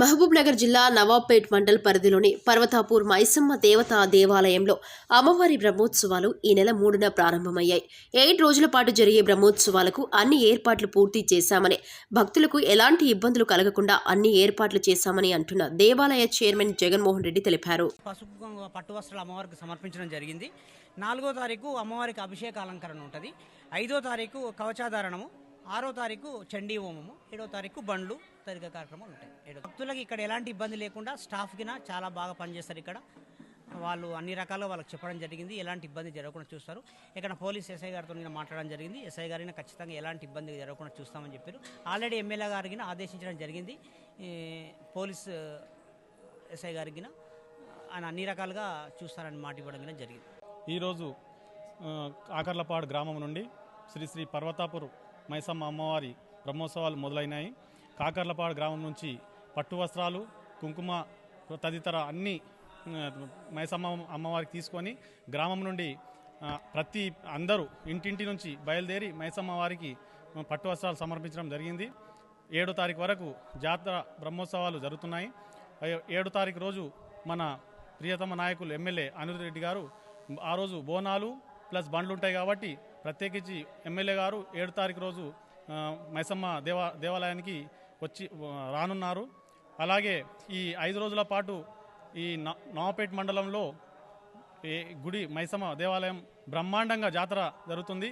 మహబూబ్ నగర్ జిల్లా నవాబ్పేట్ మండల్ పరిధిలోని పర్వతాపూర్ మైసమ్మ దేవతా దేవాలయంలో అమ్మవారి బ్రహ్మోత్సవాలు ఈ నెల మూడున ప్రారంభమయ్యాయి. ఎయిట్ రోజుల పాటు జరిగే బ్రహ్మోత్సవాలకు అన్ని ఏర్పాట్లు పూర్తి చేశామని భక్తులకు ఎలాంటి ఇబ్బందులు కలగకుండా అన్ని ఏర్పాట్లు చేశామని అంటున్న దేవాలయ చైర్మన్ జగన్మోహన్ రెడ్డి తెలిపారు. పసుపు పట్టు వస్త్రాలు అమ్మవారికి సమర్పించడం జరిగింది. నాలుగో తారీఖు అమ్మవారికి అభిషేక అలంకరణ ఉంటుంది. ఐదో తారీఖు కవచాధారణము. ఆరో తారీఖు చండీ హోమము ఏడో తారీఖు బండ్లు తదితర కార్యక్రమాలు ఉంటాయి. ఏడో భక్తులకి ఇక్కడ ఎలాంటి ఇబ్బంది లేకుండా స్టాఫ్కినా చాలా బాగా పనిచేస్తారు ఇక్కడ. వాళ్ళు అన్ని రకాలుగా వాళ్ళకి చెప్పడం జరిగింది. ఎలాంటి ఇబ్బంది జరగకుండా చూస్తారు. ఇక్కడ పోలీస్ ఎస్ఐ గారితో నేను మాట్లాడడం జరిగింది. ఎస్ఐ గారిని ఖచ్చితంగా ఎలాంటి ఇబ్బంది జరగకుండా చూస్తామని చెప్పారు. ఆల్రెడీ ఎమ్మెల్యే గారికి ఆదేశించడం జరిగింది. పోలీస్ ఎస్ఐ గారికి ఆయన అన్ని రకాలుగా చూస్తారని మాట ఇవ్వడం కూడా జరిగింది. ఈరోజు ఆకర్లపాడు గ్రామం నుండి శ్రీ శ్రీ పర్వతాపూర్ మైసమ్మ అమ్మవారి బ్రహ్మోత్సవాలు మొదలైనాయి. కాకర్లపాడు గ్రామం నుంచి పట్టు వస్త్రాలు కుంకుమ తదితర అన్ని మైసమ్మ అమ్మవారికి తీసుకొని గ్రామం నుండి ప్రతి అందరూ ఇంటింటి నుంచి బయలుదేరి మైసమ్మ వారికి పట్టు వస్త్రాలు సమర్పించడం జరిగింది. ఏడో తారీఖు వరకు జాతర బ్రహ్మోత్సవాలు జరుగుతున్నాయి. ఏడో తారీఖు రోజు మన ప్రియతమ నాయకులు ఎమ్మెల్యే అనిరుద్ రెడ్డి గారు ఆ రోజు బోనాలు ప్లస్ బండ్లు ఉంటాయి కాబట్టి ప్రత్యేకించి ఎమ్మెల్యే గారు ఏడు తారీఖు రోజు మైసమ్మ దేవా దేవాలయానికి వచ్చి రానున్నారు అలాగే ఈ ఐదు రోజుల పాటు ఈ నా- నవాపేట్ మండలంలో ఈ గుడి మైసమ్మ దేవాలయం బ్రహ్మాండంగా జాతర జరుగుతుంది